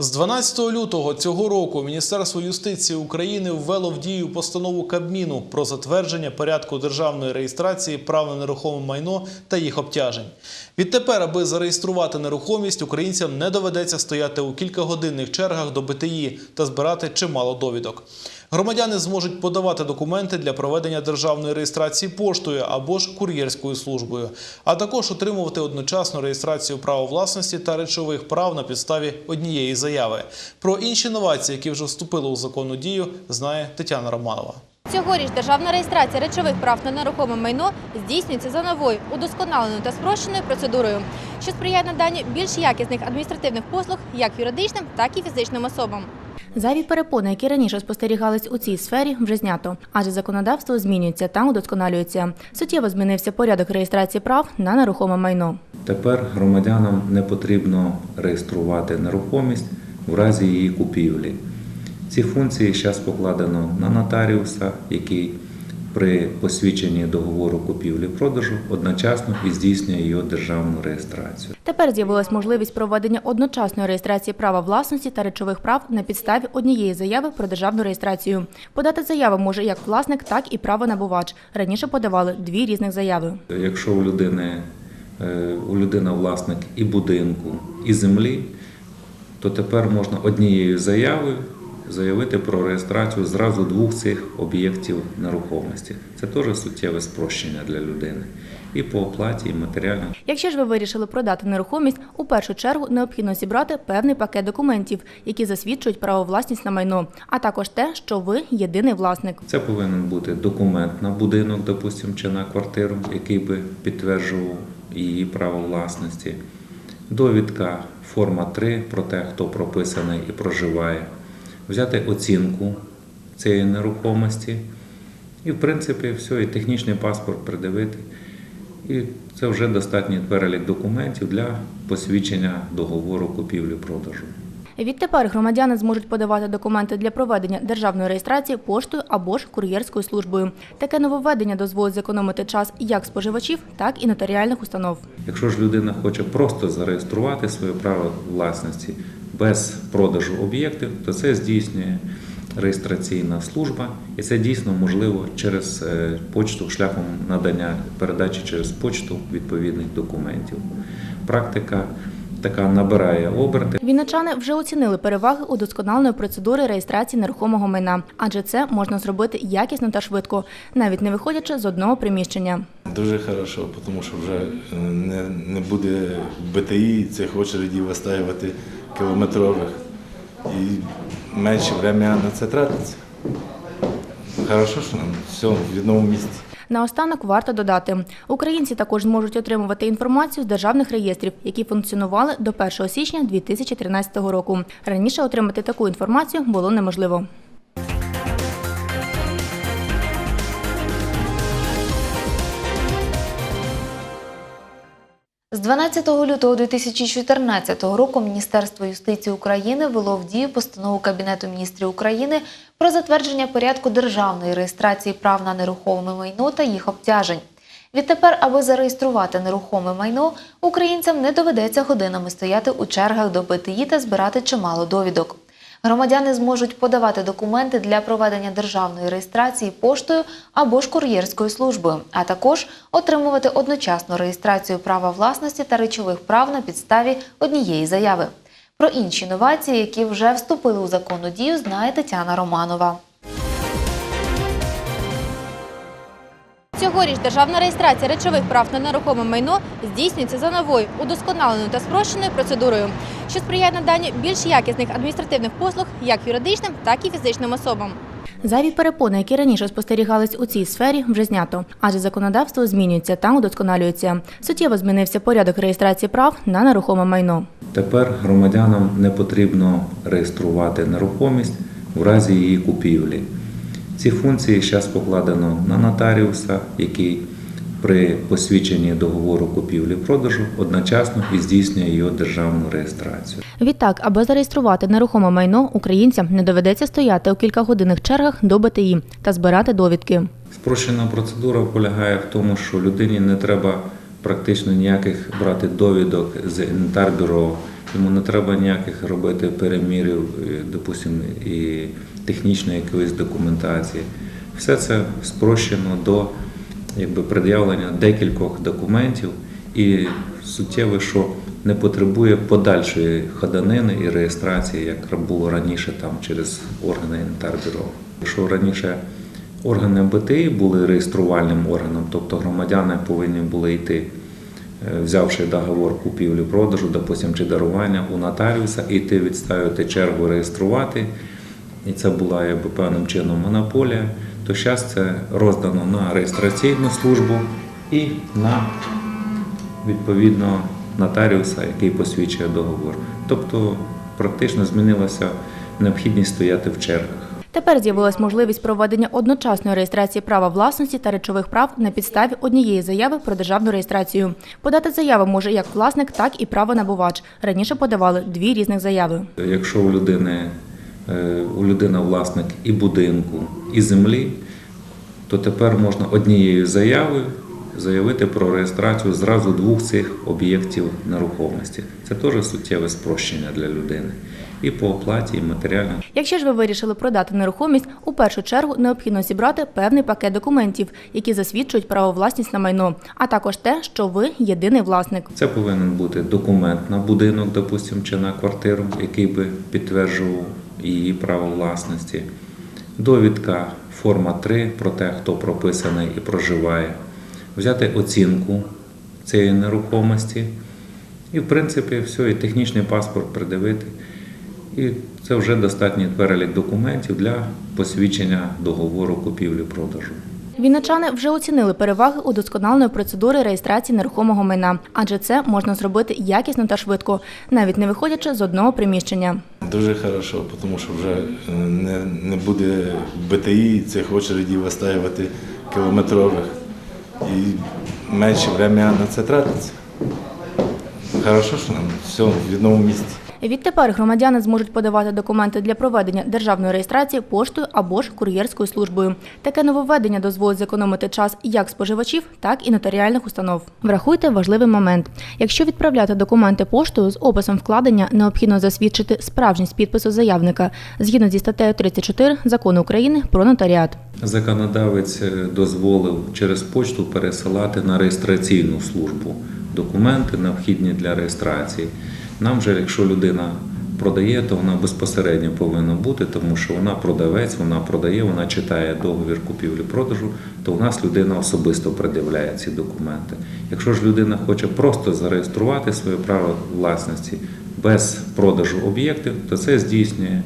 З 12 лютого цього року Міністерство юстиції України ввело в дію постанову Кабміну про затвердження порядку державної реєстрації прав на нерухоме майно та їх обтяжень. Відтепер, аби зареєструвати нерухомість, українцям не доведеться стояти у кількагодинних чергах до БТІ та збирати чимало довідок. Громадяни зможуть подавати документи для проведення державної реєстрації поштою або ж кур'єрською службою, а також отримувати одночасну реєстрацію права власності та речових прав на підставі однієї заяви. Про інші новації, які вже вступили у законну дію, знає Тетяна Романова. Цьогоріч державна реєстрація речових прав на нерухоме майно здійснюється за новою, удосконаленою та спрощеною процедурою, що сприяє наданню більш якісних адміністративних послуг як юридичним, так і фізичним особам. Зайві перепони, які раніше спостерігались у цій сфері, вже знято, адже законодавство змінюється та удосконалюється. Суттєво змінився порядок реєстрації прав на нерухоме майно. Тепер громадянам не потрібно реєструвати нерухомість в разі її купівлі. Ці функції зараз покладено на нотаріуса, який при посвідченні договору купівлі-продажу одночасно і здійснює його державну реєстрацію. Тепер з'явилась можливість проведення одночасної реєстрації права власності та речових прав на підставі однієї заяви про державну реєстрацію. Подати заяву може як власник, так і правонабувач. Раніше подавали дві різних заяви. Якщо у людини е, у людина власник і будинку, і землі, то тепер можна однією заявою заявити про реєстрацію зразу двох цих об'єктів нерухомості. Це теж суттєве спрощення для людини і по оплаті, і матеріально. Якщо ж ви вирішили продати нерухомість, у першу чергу необхідно зібрати певний пакет документів, які засвідчують право власність на майно, а також те, що ви єдиний власник. Це повинен бути документ на будинок, допустимо, чи на квартиру, який би підтверджував її право власності. Довідка форма 3 про те, хто прописаний і проживає. Взяти оцінку цієї нерухомості. І, в принципі, все, і технічний паспорт придивити. І це вже достатній перелік документів для посвідчення договору купівлі-продажу. Відтепер громадяни зможуть подавати документи для проведення державної реєстрації поштою або ж кур'єрською службою. Таке нововведення дозволить зекономити час як споживачів, так і нотаріальних установ. Якщо ж людина хоче просто зареєструвати своє право власності без продажу об'єктів, то це здійснює реєстраційна служба, і це дійсно можливо через е, почту шляхом надання передачі через почту відповідних документів. Практика така набирає оберти. Вінничани вже оцінили переваги удосконаленої процедури реєстрації нерухомого майна, адже це можна зробити якісно та швидко, навіть не виходячи з одного приміщення. Дуже хорошо, тому що вже е, не, не буде БТІ цих очередів вистаювати кілометрових і менше времени на це тратиться. Хорошо, що нам все в одному місці. Наостанок варто додати, українці також зможуть отримувати інформацію з державних реєстрів, які функціонували до 1 січня 2013 року. Раніше отримати таку інформацію було неможливо. З 12 лютого 2014 року Міністерство юстиції України ввело в дію постанову Кабінету міністрів України про затвердження порядку державної реєстрації прав на нерухоме майно та їх обтяжень. Відтепер, аби зареєструвати нерухоме майно, українцям не доведеться годинами стояти у чергах до БТІ та збирати чимало довідок. Громадяни зможуть подавати документи для проведення державної реєстрації поштою або ж кур'єрською службою, а також отримувати одночасну реєстрацію права власності та речових прав на підставі однієї заяви. Про інші новації, які вже вступили у законну дію, знає Тетяна Романова. Цьогоріч державна реєстрація речових прав на нерухоме майно здійснюється за новою, удосконаленою та спрощеною процедурою, що сприяє наданню більш якісних адміністративних послуг як юридичним, так і фізичним особам. Зайві перепони, які раніше спостерігались у цій сфері, вже знято, адже законодавство змінюється та удосконалюється. Суттєво змінився порядок реєстрації прав на нерухоме майно. Тепер громадянам не потрібно реєструвати нерухомість в разі її купівлі. Ці функції зараз покладено на нотаріуса, який при посвідченні договору купівлі-продажу одночасно і здійснює його державну реєстрацію. Відтак, аби зареєструвати нерухоме майно, українцям не доведеться стояти у кількагодинних чергах до БТІ та збирати довідки. Спрощена процедура полягає в тому, що людині не треба практично ніяких брати довідок з інвентарбюро Йому не треба ніяких робити перемірів, е, допустимо, і технічної якоїсь документації. Все це спрощено до якби, пред'явлення декількох документів і суттєво, що не потребує подальшої ходанини і реєстрації, як було раніше там через органи інтербюро. Що раніше органи БТІ були реєструвальним органом, тобто громадяни повинні були йти, взявши договор купівлі-продажу, допустим, чи дарування у нотаріуса, і йти відставити чергу реєструвати. І це була якби певним чином монополія. То зараз це роздано на реєстраційну службу і на відповідно нотаріуса, який посвідчує договор. Тобто практично змінилася необхідність стояти в чергах. Тепер з'явилась можливість проведення одночасної реєстрації права власності та речових прав на підставі однієї заяви про державну реєстрацію. Подати заяву може як власник, так і правонабувач. Раніше подавали дві різних заяви. Якщо у людини е, у людина власник і будинку, і землі, то тепер можна однією заявою заявити про реєстрацію зразу двох цих об'єктів нерухомості. Це теж суттєве спрощення для людини. І по оплаті, і матеріально. Якщо ж ви вирішили продати нерухомість, у першу чергу необхідно зібрати певний пакет документів, які засвідчують право власність на майно, а також те, що ви єдиний власник. Це повинен бути документ на будинок, допустим, чи на квартиру, який би підтверджував її право власності. Довідка форма 3 про те, хто прописаний і проживає. Взяти оцінку цієї нерухомості. І, в принципі, все, і технічний паспорт придивити. І це вже достатній перелік документів для посвідчення договору купівлі-продажу. Вінничани вже оцінили переваги удосконаленої процедури реєстрації нерухомого майна, адже це можна зробити якісно та швидко, навіть не виходячи з одного приміщення. Дуже хорошо, тому що вже е, не, не буде БТІ цих очередів вистаювати кілометрових і менше времени на це тратиться. Хорошо, що нам все в одному місці. Відтепер громадяни зможуть подавати документи для проведення державної реєстрації поштою або ж кур'єрською службою. Таке нововведення дозволить зекономити час як споживачів, так і нотаріальних установ. Врахуйте важливий момент. Якщо відправляти документи поштою з описом вкладення, необхідно засвідчити справжність підпису заявника згідно зі статтею 34 закону України про нотаріат. Законодавець е, дозволив через почту пересилати на реєстраційну службу документи, необхідні для реєстрації. Нам же, якщо людина продає, то вона безпосередньо повинна бути, тому що вона продавець, вона продає, вона читає договір купівлі-продажу, то у нас людина особисто пред'являє ці документи. Якщо ж людина хоче просто зареєструвати своє право власності без продажу об'єктів, то це здійснює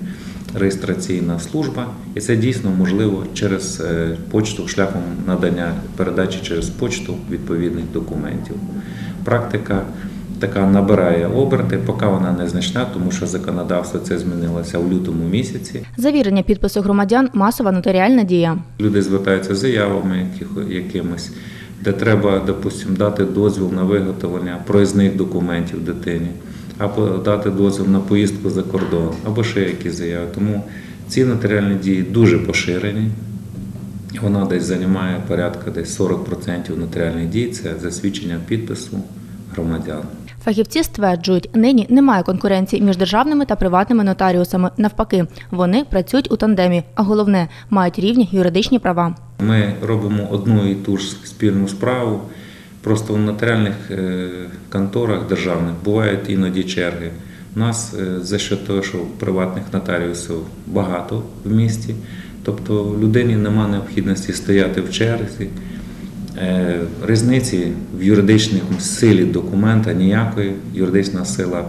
реєстраційна служба, і це дійсно можливо через е, почту шляхом надання передачі через почту відповідних документів. Практика така набирає оберти, поки вона незначна, тому що законодавство це змінилося в лютому місяці. Завірення підпису громадян масова нотаріальна дія. Люди звертаються з заявами якимось, де треба, допустимо, дати дозвіл на виготовлення проїзних документів дитині, або дати дозвіл на поїздку за кордон, або ще якісь заяви. Тому ці нотаріальні дії дуже поширені. Вона десь займає порядка десь 40% нотаріальних дій це засвідчення підпису громадян. Фахівці стверджують, нині немає конкуренції між державними та приватними нотаріусами. Навпаки, вони працюють у тандемі, а головне мають рівні юридичні права. Ми робимо одну і ту ж спільну справу. Просто в нотаріальних е, конторах державних бувають іноді черги. У нас е, за що того, що приватних нотаріусів багато в місті, тобто людині нема необхідності стояти в черзі. Е, Різниці в юридичній силі документа ніякої. Юридична сила,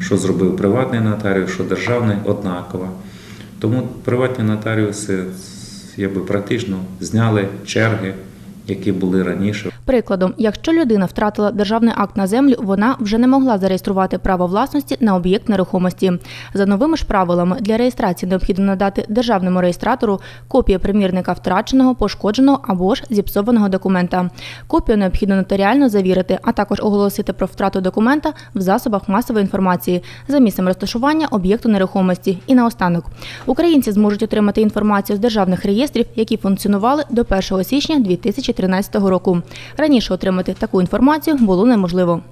що зробив приватний нотаріус, що державний, однакова. Тому приватні нотаріуси якби практично зняли черги, які були раніше. Прикладом, якщо людина втратила державний акт на землю, вона вже не могла зареєструвати право власності на об'єкт нерухомості. За новими ж правилами для реєстрації необхідно надати державному реєстратору копію примірника втраченого, пошкодженого або ж зіпсованого документа. Копію необхідно нотаріально завірити, а також оголосити про втрату документа в засобах масової інформації за місцем розташування об'єкту нерухомості. І наостанок українці зможуть отримати інформацію з державних реєстрів, які функціонували до 1 січня 2013 року. Раніше отримати таку інформацію було неможливо.